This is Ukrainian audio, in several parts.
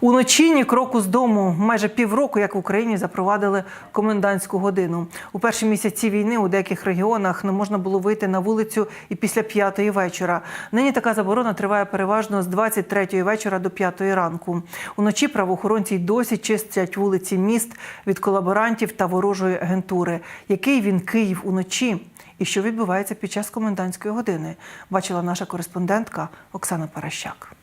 Уночі ні кроку з дому. Майже півроку, як в Україні запровадили комендантську годину. У перші місяці війни у деяких регіонах не можна було вийти на вулицю і після п'ятої вечора. Нині така заборона триває переважно з 23-ї вечора до 5-ї ранку. Уночі правоохоронці й досі чистять вулиці міст від колаборантів та ворожої агентури. Який він Київ уночі? І що відбувається під час комендантської години? Бачила наша кореспондентка Оксана Паращак.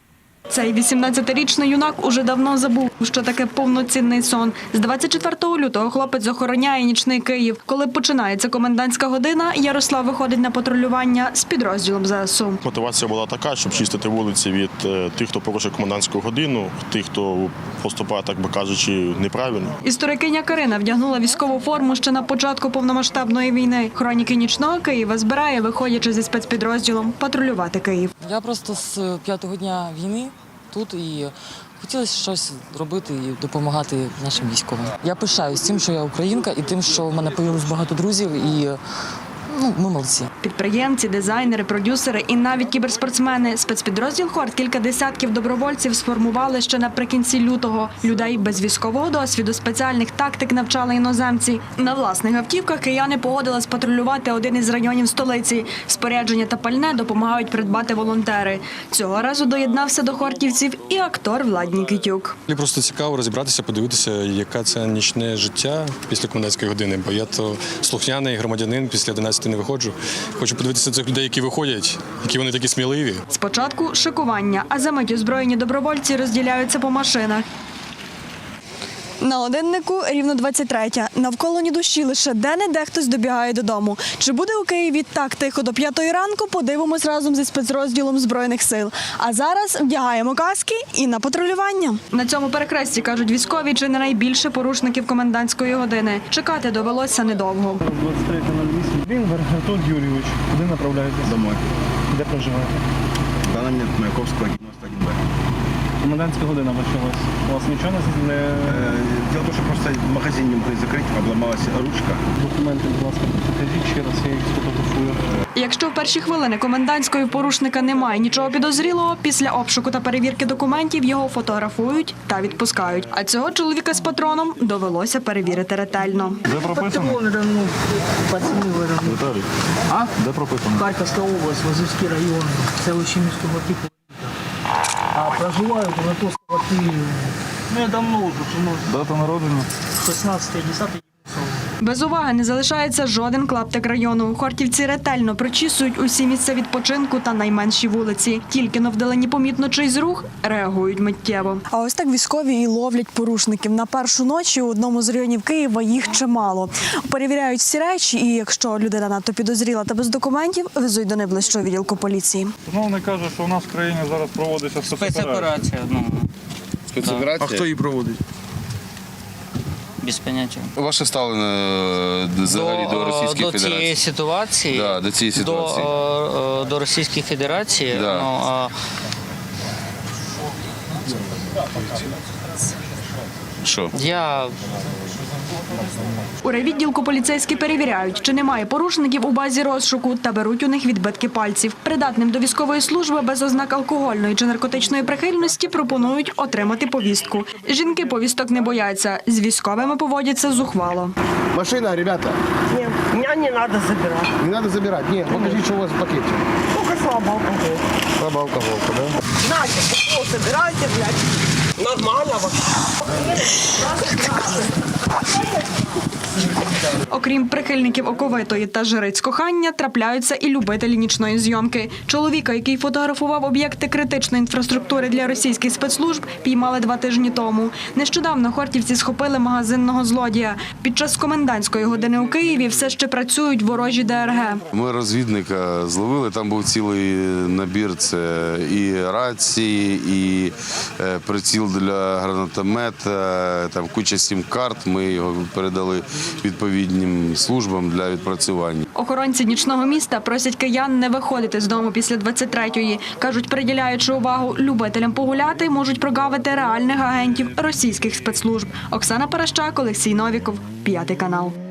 Цей 18-річний юнак уже давно забув, що таке повноцінний сон. З 24 лютого хлопець охороняє нічний Київ. Коли починається комендантська година, Ярослав виходить на патрулювання з підрозділом ЗСУ. Мотивація була така, щоб чистити вулиці від е, тих, хто порушує комендантську годину, тих, хто поступає, так би кажучи, неправильно. Історикиня Карина вдягнула військову форму ще на початку повномасштабної війни. Хроніки нічного Києва збирає, виходячи зі спецпідрозділом, патрулювати Київ. Я просто з п'ятого дня війни тут і хотілося щось робити і допомагати нашим військовим. Я пишаюсь тим, що я українка, і тим, що в мене появилось багато друзів, і ну, ми молодці. Підприємці, дизайнери, продюсери і навіть кіберспортсмени. Спецпідрозділ Хорт кілька десятків добровольців сформували ще наприкінці лютого. Людей без військового досвіду спеціальних тактик навчали іноземці. На власних автівках кияни погодились патрулювати один із районів столиці. Спорядження та пальне допомагають придбати волонтери. Цього разу доєднався до хортівців і актор Влад Нікітюк. Просто цікаво розібратися, подивитися, яке це нічне життя після комендантської години. Бо я то слухняний громадянин після 11 не виходжу. Хочу подивитися цих людей, які виходять, які вони такі сміливі. Спочатку шикування, а за мить озброєні добровольці розділяються по машинах. На годиннику рівно 23-я. Навколо ні душі лише де-не-де хтось добігає додому. Чи буде у Києві так тихо до п'ятої ранку? Подивимось разом зі спецрозділом збройних сил. А зараз вдягаємо каски і на патрулювання. На цьому перехресті кажуть військові, чи не найбільше порушників комендантської години. Чекати довелося недовго. 23.08. Вінгер Антон Юрійович. Куди направляєтесь? Домой. Де проживаєте? В данный Маяковського. Маяковского 91Б. Комендантська година почалась. У вас нічого не, не... Э, Дело в том, что просто магазин не могли закрыть, обломалась ручка. документи, будь ласка, покажіть ще раз, я їх сфотографую. Якщо в перші хвилини комендантської порушника немає нічого підозрілого, після обшуку та перевірки документів його фотографують та відпускають. А цього чоловіка з патроном довелося перевірити ретельно. Де прописано? ну, пацаны в этом. Віталій. А? Де прописано? Харьковская область, Лазовский район, селище міського типу. А проживаю в Анатольского Києва. Ну я давно уже, ну, Дата народження? 16 10 Без уваги не залишається жоден клаптик району. Хортівці ретельно прочісують усі місця відпочинку та найменші вулиці. Тільки но вдалині помітно чийсь рух, реагують миттєво. А ось так військові і ловлять порушників. На першу ночі у одному з районів Києва їх чимало. Перевіряють всі речі, і якщо людина надто підозріла та без документів, везуть до найближчого відділку поліції. Чиновник каже, що у нас в країні зараз проводиться спецоперація. Спецоперація, ну, Спецоперация. А хто її проводить? Без поняття. Ваше ставлення е, взагалі до до Російської до Федерації? цієї ситуації, Да, до цієї ситуації. До, е, е, до Російської Федерації, Да. ну, а, Що? я У райвідділку поліцейські перевіряють, чи немає порушників у базі розшуку та беруть у них відбитки пальців. Придатним до військової служби без ознак алкогольної чи наркотичної прихильності пропонують отримати повістку. Жінки повісток не бояться. З військовими поводяться зухвало. Машина, ребята. Нет, меня не надо забирать. Не надо забирать. Нет, покажите, что у вас в пакете. Только слабо алкоголь. Слабо алкоголка, да? Знаете, что собирайте, блядь. Нормально вообще. Окрім прихильників оковитої та жриць кохання, трапляються і любителі нічної зйомки. Чоловіка, який фотографував об'єкти критичної інфраструктури для російських спецслужб, піймали два тижні тому. Нещодавно хортівці схопили магазинного злодія. Під час комендантської години у Києві все ще працюють ворожі ДРГ. Ми розвідника зловили. Там був цілий набір. Це і рації, і е, приціл для гранатомета, там куча сім-карт. Ми його передали відповідним службам для відпрацювання. Охоронці нічного міста просять киян не виходити з дому після 23-ї. Кажуть, приділяючи увагу любителям погуляти, можуть прогавити реальних агентів російських спецслужб. Оксана Паращак, Олексій Новіков, п'ятий канал.